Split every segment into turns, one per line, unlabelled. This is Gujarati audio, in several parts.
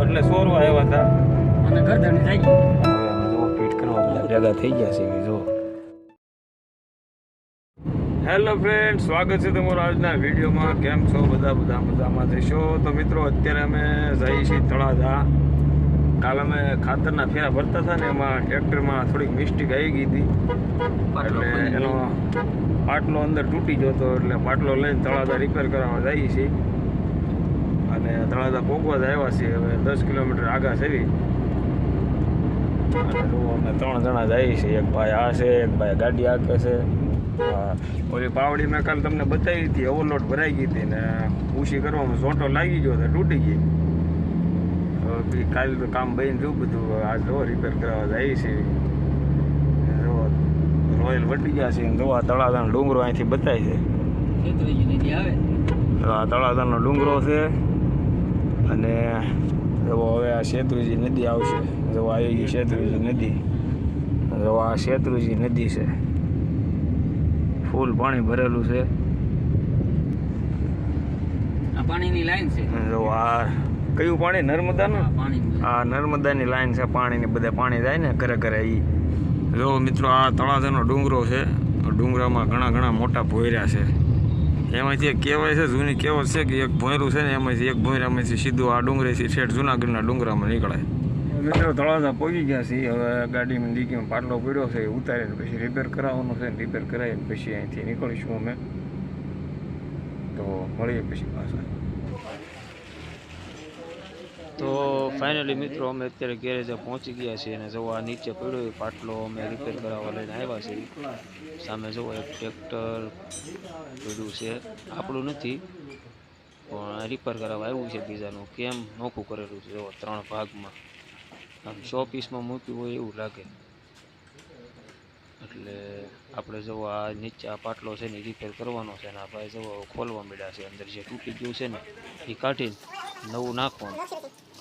એટલે સોરવા આવ્યા હતા.
અને ગરદન થઈ
કરવા બધા થઈ ગયા છે હેલો ફ્રેન્ડ સ્વાગત છે તમારું આજના વિડીયોમાં. કેમ છો? બધા બધા મજામાં જઈશો તો મિત્રો, અત્યારે અમે જઈએ છીએ તળાજા. કાલ અમે ખાતરના ફેરા ભરતા હતા ને એમાં ટ્રેક્ટરમાં થોડીક મિસ્ટેક આવી ગઈ હતી. એટલે એનો પાટલો અંદર તૂટી ગયો હતો એટલે પાટલો લઈને તળાજા રિપેર કરાવવા જઈએ છીએ અને તળાજા પોગવા જ આવ્યા છીએ હવે દસ કિલોમીટર આગા સેવી અને અમે ત્રણ જણા જઈએ છીએ એક ભાઈ આ છે એક ભાઈ ગાડી આકે છે. ઓલી પાવડી મેં કાલ તમને બતાવી હતી ઓવરલોડ ભરાઈ ગઈ હતી ને ઊંચી કરવામાં ઝોંટો લાગી ગયો તો તૂટી ગઈ. પછી કાલ તો કામ બહીને જોયું બધું. આ જો રિપેર કરવા જાય છે. જો રોયલ વટી ગયા છે જો આ તળાજાનો ડુંગરો અહીંથી બતાય છે. આ તળાજાનો ડુંગરો છે. અને જો હવે આ શેત્રુજી નદી આવશે. જો આવી ગઈ શેત્રુજી નદી. જો આ શેત્રુજી નદી છે. ફૂલ પાણી ભરેલું છે.
આ પાણીની લાઈન છે.
જો આ કયું પાણી? નર્મદાનું?
આ
આ નર્મદાની લાઈન છે પાણીની બધા પાણી જાય ને ઘરે ઘરે એ જો મિત્રો આ તળાજાનો ડુંગરો છે. ડુંગરામાં ઘણા ઘણા મોટા ભોયરા છે. એમાંથી એક કહેવાય છે જૂની કહેવત છે કે એક ભોયરું છે ને એમાંથી એક ભોયરામાંથી સીધું આ ડુંગરેથી શેઠ જુનાગઢના ડુંગરામાં નીકળે મિત્રો તળાજા પહોંચી ગયા છીએ હવે ગાડીમાં ડીકીમાં પાટલો પડ્યો છે એ ઉતારીને પછી રિપેર કરાવવાનો છે ને રિપેર કરાવીને પછી અહીંથી નીકળીશું અમે. તો મળીએ પછી પાછા. તો ફાઇનલી મિત્રો અમે અત્યારે ગેરેજે પહોંચી ગયા છીએ અને જો આ નીચે પડ્યો એ પાટલો અમે રિપેર કરાવવા લઈને આવ્યા છીએ. સામે જો એક ટ્રેક્ટર પડ્યું છે. આપણું નથી, પણ રિપેર કરાવવા આવ્યું છે બીજાનું. કેમ? નોખું કરેલું છે. જો ત્રણ ભાગમાં. આમ સો પીસમાં મૂક્યું હોય એવું લાગે. એટલે આપણે જો આ નીચે આ પાટલો છે ને રિપેર કરવાનો છે ને આ ભાઈ ખોલવા મળ્યા છે. અંદર જે તૂટી ગયું છે ને, એ કાઢીને નવું નાખવાનું.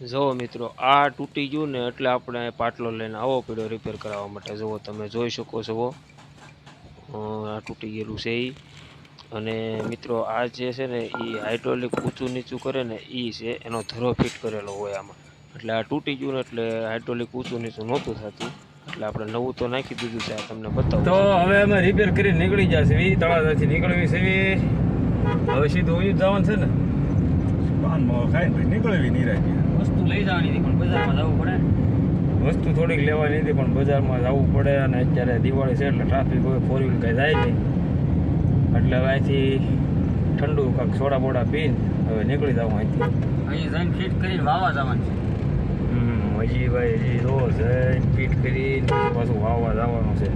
જુઓ મિત્રો આ તૂટી ગયું ને એટલે આપણે પાટલો લઈને આવો પડ્યો રિપેર કરાવવા માટે. જુઓ તમે જોઈ શકો છો આ તૂટી ગયેલું છે એ અને મિત્રો આ જે છે ને એ હાઇડ્રોલિક ઊંચું નીચું કરે ને એ છે એનો ધરો ફિટ કરેલો હોય આમાં. એટલે આ તૂટી ગયું ને એટલે હાઇડ્રોલિક ઊંચું નીચું નહોતું થતું. એટલે આપણે નવું તો નાખી દીધું છે તમને બતાવું તો હવે અમે રિપેર કરીને નીકળી જશે તળાજાથી નીકળવી છે હવે સીધું ઉયું જવાનું છે ને.
નીકળવી નિરાય
વસ્તુ લઈ જવાની હતી પણ બજારમાં જવું પડે.
વસ્તુ થોડીક લેવાની હતી પણ બજારમાં જવું પડે અને અત્યારે દિવાળી છે એટલે ટ્રાફિક હોય ફોર વ્હીલ કાંઈ જાય નહીં. એટલે હવે અહીંથી ઠંડુ કાંઈક સોડા બોડા પીને હવે નીકળી જાવ અહીંથી.
અહીં જઈને ફિટ કરીને વાવા જવાનું છે
હજી ભાઈ હજી જો જઈને ફીટ કરીને પાછું વાવવા જવાનું છે.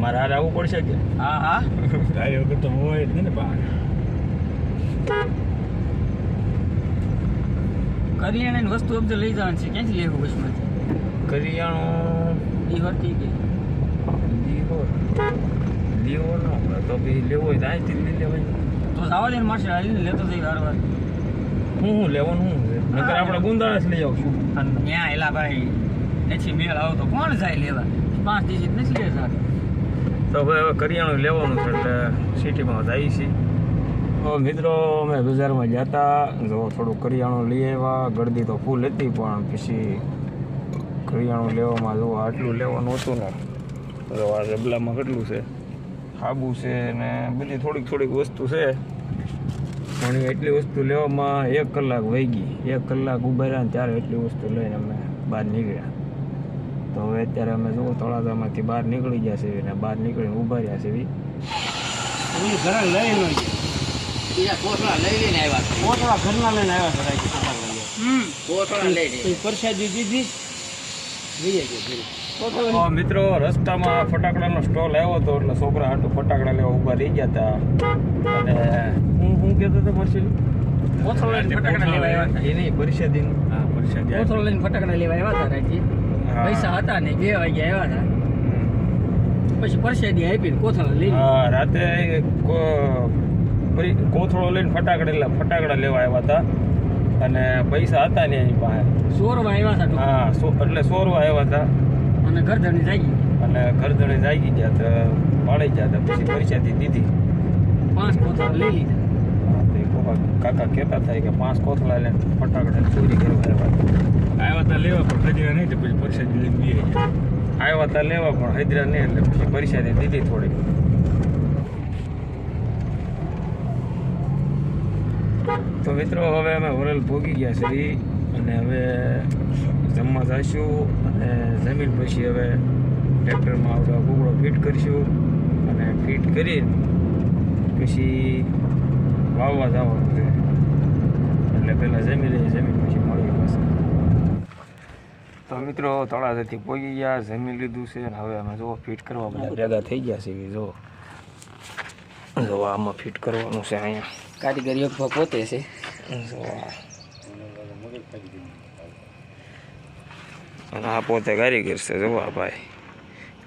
મારે હારે આવવું પડશે કે?
હા હા.
તારી વગર તો હોય જ નહીં ને બહાર
કરિયાણાની વસ્તુ અબજો લઈ જવાની છે ક્યાંથી લેવું બસમાંથી?
કરિયાણું?
હોતી કે?
લીવર લીવર નો તો બી લેવો હોય તો અહીંથી લઈ લેવાય.
તો જવા દે માસે હાલીને લેતો જઈ વાર વાર.
હું શું લેવાનું હું નકર આપણે ગુંદાળા જ લઈ આવશું.
અને ત્યાં એલા ભાઈ નથી મેળ આવતો કોણ જાય લેવા? પાંચ દિવસ નથી લે સાથે
તો હવે હવે કરિયાણું લેવાનું છે એટલે સિટીમાં જઈએ છીએ મિત્રો, અમે બજારમાં ગયા હતા જો થોડું કરિયાણું લઈ આવ્યા. ગળદી તો ફૂલ હતી, પણ પછી કરિયાણું લેવામાં જો આટલું લેવાનું હતું ને જો આ જબલામાં કેટલું છે? સાબુ છે ને બધી થોડીક થોડીક વસ્તુ છે. પણ એટલી વસ્તુ લેવામાં એક કલાક વહી ગઈ. એક કલાક ઊભા રહ્યા ત્યારે એટલી વસ્તુ લઈને અમે બહાર નીકળ્યા. તો હવે અત્યારે અમે જુઓ તળાજામાંથી બહાર નીકળી ગયા છે ને બહાર નીકળીને ઊભા રહ્યા છે
ઘરે લઈ લો
બીજા કોથળા લઈ લઈને આવ્યા.
કોથળા ઘરના લઈને આવ્યા હમ.
કોથળા લઈ લઈને.
પરસાદી દીધી?
છીએ
મિત્રો રસ્તામાં ફટાકડાનો સ્ટોલ આવ્યો હતો એટલે છોકરા હાટું ફટાકડા લેવા ઊભા રહી ગયા હતા અને હું શું કહેતો હતો
લઈને ફટાકડા લેવા આવ્યા હતા.
નહીં પરિષદીનું
હા પરિષદ જાય.
લઈને ફટાકડા લેવા આવ્યા હતા રાજી પૈસા હતા ને બે વાગે આવ્યા હતા. પછી પરસાદી આપીને કોથળા લઈ
રાતે કો- કોથળો લઈને ફટાકડા ફટાકડા લેવા આવ્યા હતા. અને પૈસા હતા ને એની પાસે.
સોરવા આવ્યા હતા
હા સો એટલે સોરવા આવ્યા હતા.
અને ગરદની જાગી
અને ઘરધણી જાગી ગયા તો પાડી ગયા હતા પછી પરિષદી દીધી.
પાંચ કોથળા લઈ લીધા.
કોકા કહેતા થાય કે પાંચ કોથળા લઈને ફટાકડા ચોરી કરવા આવ્યા હતા.
આવ્યા હતા લેવા પણ હજીરા નહીં તો પછી પરિષદ લઈને બી
આવ્યા હતા લેવા પણ હૈદરા નહીં એટલે પછી પરિષદે દીધી થોડી તો મિત્રો, હવે અમે વરલ ભોગી ગયા છે અને હવે જમવા જઈશું અને જમીન પછી હવે ટ્રેક્ટરમાં આવડો કુકડો ફિટ કરીશું અને ફિટ કરી પછી વાવવા જવાનું છે. એટલે પહેલાં જમી લઈએ, જમીન પછી મળીએ પાસે તો મિત્રો, તળાજાથી પહોંચી ગયા, જમી લીધું છે અને હવે અમે જુઓ, ફિટ કરવા બધા ભેગા થઈ ગયા છે જુઓ. જો જો આમાં ફિટ કરવાનું છે અહીંયા.
કારીગર યોગમાં પોતે છે.
અને આ પોતે કારીગર છે જો આ ભાઈ.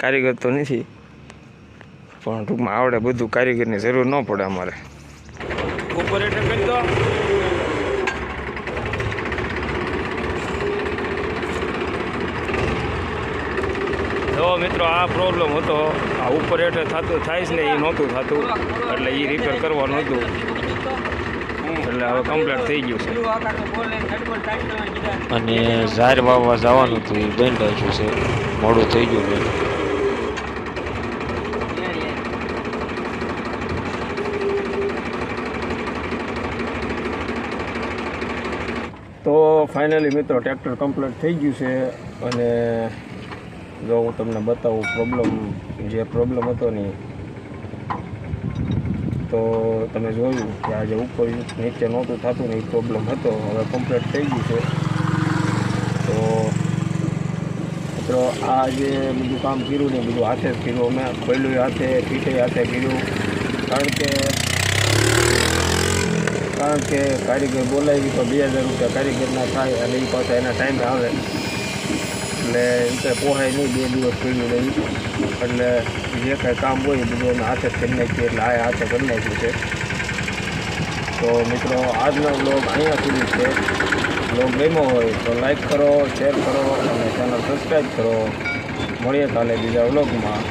કારીગર તો નથી પણ ટૂંકમાં આવડે બધું કારીગરની જરૂર ન પડે અમારે. ઓપરેટર કરી દો. જો મિત્રો આ પ્રોબ્લેમ હતો. આ ઉપર એટલે થતું થાય જ ને એ નહોતું થતું. એટલે એ રિપેર કરવાનું હતું. એટલે હવે કમ્પ્લીટ થઈ ગયું છે. અને ઝાર વાવવા જવાનું હતું એ બંધ રાખ્યું છે મોડું થઈ ગયું છે તો ફાઇનલી મિત્રો ટ્રેક્ટર કમ્પ્લીટ થઈ ગયું છે અને જો હું તમને બતાવું પ્રોબ્લેમ જે પ્રોબ્લેમ હતો ને તો તમે જોયું કે આજે ઉપર નીચે નહોતું થતું ને એ પ્રોબ્લેમ હતો. હવે કમ્પ્લીટ થઈ ગયું છે. તો મિત્રો, આ જે બધું કામ કર્યું ને બધું હાથે જ કર્યું. અમે પહેલું હાથે પીઠે હાથે કર્યું. કારણ કે કારણ કે કારીગર બોલાવી તો બે હજાર રૂપિયા કારીગરના થાય અને એ પાછા એના ટાઈમે આવે. એટલે એ પોહાય નહીં, બે દિવસ પહેલું નહીં. એટલે જે કાંઈ કામ હોય એ બધું હાથે જ કરી એટલે આ હાથે કરી નાખ્યું છે. તો મિત્રો, આજનો બ્લોગ અહીંયા સુધી છે. બ્લોગ ગમ્યો હોય તો લાઈક કરો શેર કરો અને ચેનલ સબસ્ક્રાઈબ કરો. મળીએ કાલે બીજા વ્લોગમાં